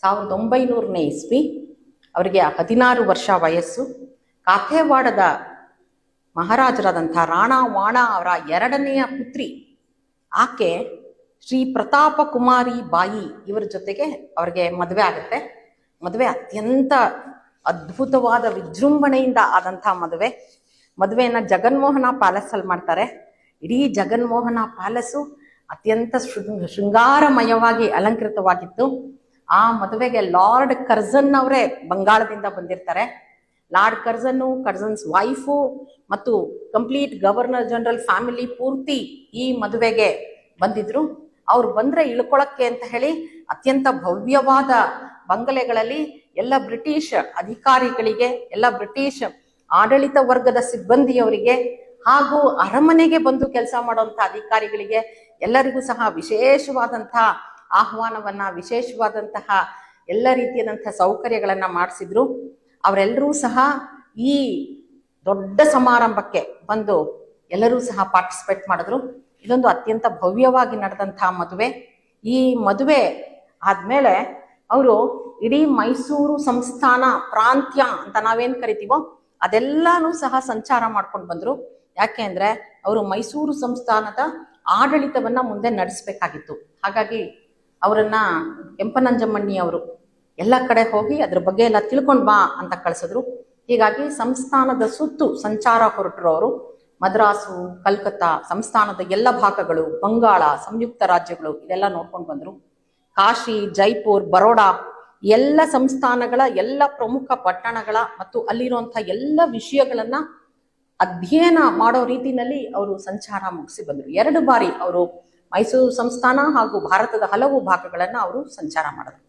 ಸಾವಿರದ ಒಂಬೈನೂರನೇ ಇಸ್ವಿ. ಅವರಿಗೆ ಹದಿನಾರು ವರ್ಷ ವಯಸ್ಸು. ಕಾಥೇವಾಡದ ಮಹಾರಾಜರಾದಂಥ ರಾಣಾ ವಾಣ ಅವರ ಎರಡನೆಯ ಪುತ್ರಿ. ಆಕೆ ಶ್ರೀ ಪ್ರತಾಪ ಕುಮಾರಿ ಬಾಯಿ ಇವರ ಜೊತೆಗೆ ಅವರಿಗೆ ಮದುವೆ ಆಗುತ್ತೆ. ಮದುವೆ ಅತ್ಯಂತ ಅದ್ಭುತವಾದ ವಿಜೃಂಭಣೆಯಿಂದ ಆದಂಥ ಮದುವೆ. ಮದುವೆಯನ್ನು ಜಗನ್ಮೋಹನ ಪ್ಯಾಲೇಸಲ್ಲಿ ಮಾಡ್ತಾರೆ. ಇಡೀ ಜಗನ್ಮೋಹನ ಪ್ಯಾಲೇಸು ಅತ್ಯಂತ ಶೃಂಗ ಶೃಂಗಾರಮಯವಾಗಿ ಅಲಂಕೃತವಾಗಿತ್ತು. ಆ ಮದುವೆಗೆ ಲಾರ್ಡ್ ಕರ್ಜನ್ ಅವರೇ ಬಂಗಾಳದಿಂದ ಬಂದಿರ್ತಾರೆ. ಲಾರ್ಡ್ ಕರ್ಜನ್ನು ಕರ್ಜನ್ಸ್ ವೈಫು ಮತ್ತು ಕಂಪ್ಲೀಟ್ ಗವರ್ನರ್ ಜನರಲ್ ಫ್ಯಾಮಿಲಿ ಪೂರ್ತಿ ಈ ಮದುವೆಗೆ ಬಂದಿದ್ರು. ಅವ್ರು ಬಂದ್ರೆ ಇಳ್ಕೊಳಕ್ಕೆ ಅಂತ ಹೇಳಿ ಅತ್ಯಂತ ಭವ್ಯವಾದ ಬಂಗಲೆಗಳಲ್ಲಿ ಎಲ್ಲ ಬ್ರಿಟಿಷ್ ಅಧಿಕಾರಿಗಳಿಗೆ, ಎಲ್ಲ ಬ್ರಿಟಿಷ್ ಆಡಳಿತ ವರ್ಗದ ಸಿಬ್ಬಂದಿಯವರಿಗೆ ಹಾಗೂ ಅರಮನೆಗೆ ಬಂದು ಕೆಲಸ ಮಾಡುವಂತ ಅಧಿಕಾರಿಗಳಿಗೆ ಎಲ್ಲರಿಗೂ ಸಹ ವಿಶೇಷವಾದಂತಹ ಆಹ್ವಾನವನ್ನ ವಿಶೇಷವಾದಂತಹ ಎಲ್ಲ ರೀತಿಯಾದಂತಹ ಸೌಕರ್ಯಗಳನ್ನ ಮಾಡಿಸಿದ್ರು. ಅವರೆಲ್ಲರೂ ಸಹ ಈ ದೊಡ್ಡ ಸಮಾರಂಭಕ್ಕೆ ಬಂದು ಎಲ್ಲರೂ ಸಹ ಪಾರ್ಟಿಸಿಪೇಟ್ ಮಾಡಿದ್ರು. ಇದೊಂದು ಅತ್ಯಂತ ಭವ್ಯವಾಗಿ ನಡೆದಂತಹ ಮದುವೆ. ಈ ಮದುವೆ ಆದ್ಮೇಲೆ ಅವರು ಇಡೀ ಮೈಸೂರು ಸಂಸ್ಥಾನ ಪ್ರಾಂತ್ಯ ಅಂತ ನಾವೇನ್ ಕರಿತೀವೋ ಅದೆಲ್ಲಾನು ಸಹ ಸಂಚಾರ ಮಾಡ್ಕೊಂಡು ಬಂದ್ರು. ಯಾಕೆ ಅಂದರೆ ಅವರು ಮೈಸೂರು ಸಂಸ್ಥಾನದ ಆಡಳಿತವನ್ನ ಮುಂದೆ ನಡೆಸಬೇಕಾಗಿತ್ತು. ಹಾಗಾಗಿ ಅವರನ್ನ ಕೆಂಪನಂಜಮ್ಮಣ್ಣಿ ಅವರು, ಎಲ್ಲ ಕಡೆ ಹೋಗಿ ಅದ್ರ ಬಗ್ಗೆ ಎಲ್ಲ ತಿಳ್ಕೊಂಡ್ ಬಾ ಅಂತ ಕಳಿಸಿದ್ರು. ಹೀಗಾಗಿ ಸಂಸ್ಥಾನದ ಸುತ್ತು ಸಂಚಾರ ಹೊರಟರು ಅವರು. ಮದ್ರಾಸು, ಕಲ್ಕತ್ತಾ ಸಂಸ್ಥಾನದ ಎಲ್ಲ ಭಾಗಗಳು, ಬಂಗಾಳ, ಸಂಯುಕ್ತ ರಾಜ್ಯಗಳು, ಇದೆಲ್ಲ ನೋಡ್ಕೊಂಡು ಬಂದ್ರು. ಕಾಶಿ, ಜೈಪುರ್, ಬರೋಡಾ, ಎಲ್ಲ ಸಂಸ್ಥಾನಗಳ ಎಲ್ಲ ಪ್ರಮುಖ ಪಟ್ಟಣಗಳ ಮತ್ತು ಅಲ್ಲಿರುವಂತಹ ಎಲ್ಲ ವಿಷಯಗಳನ್ನ ಅಧ್ಯಯನ ಮಾಡೋ ರೀತಿನಲ್ಲಿ ಅವರು ಸಂಚಾರ ಮುಗಿಸಿ ಬಂದರು. ಎರಡು ಬಾರಿ ಅವರು ಮೈಸೂರು ಸಂಸ್ಥಾನ ಹಾಗೂ ಭಾರತದ ಹಲವು ಭಾಗಗಳನ್ನು ಅವರು ಸಂಚಾರ ಮಾಡಿದ್ರು.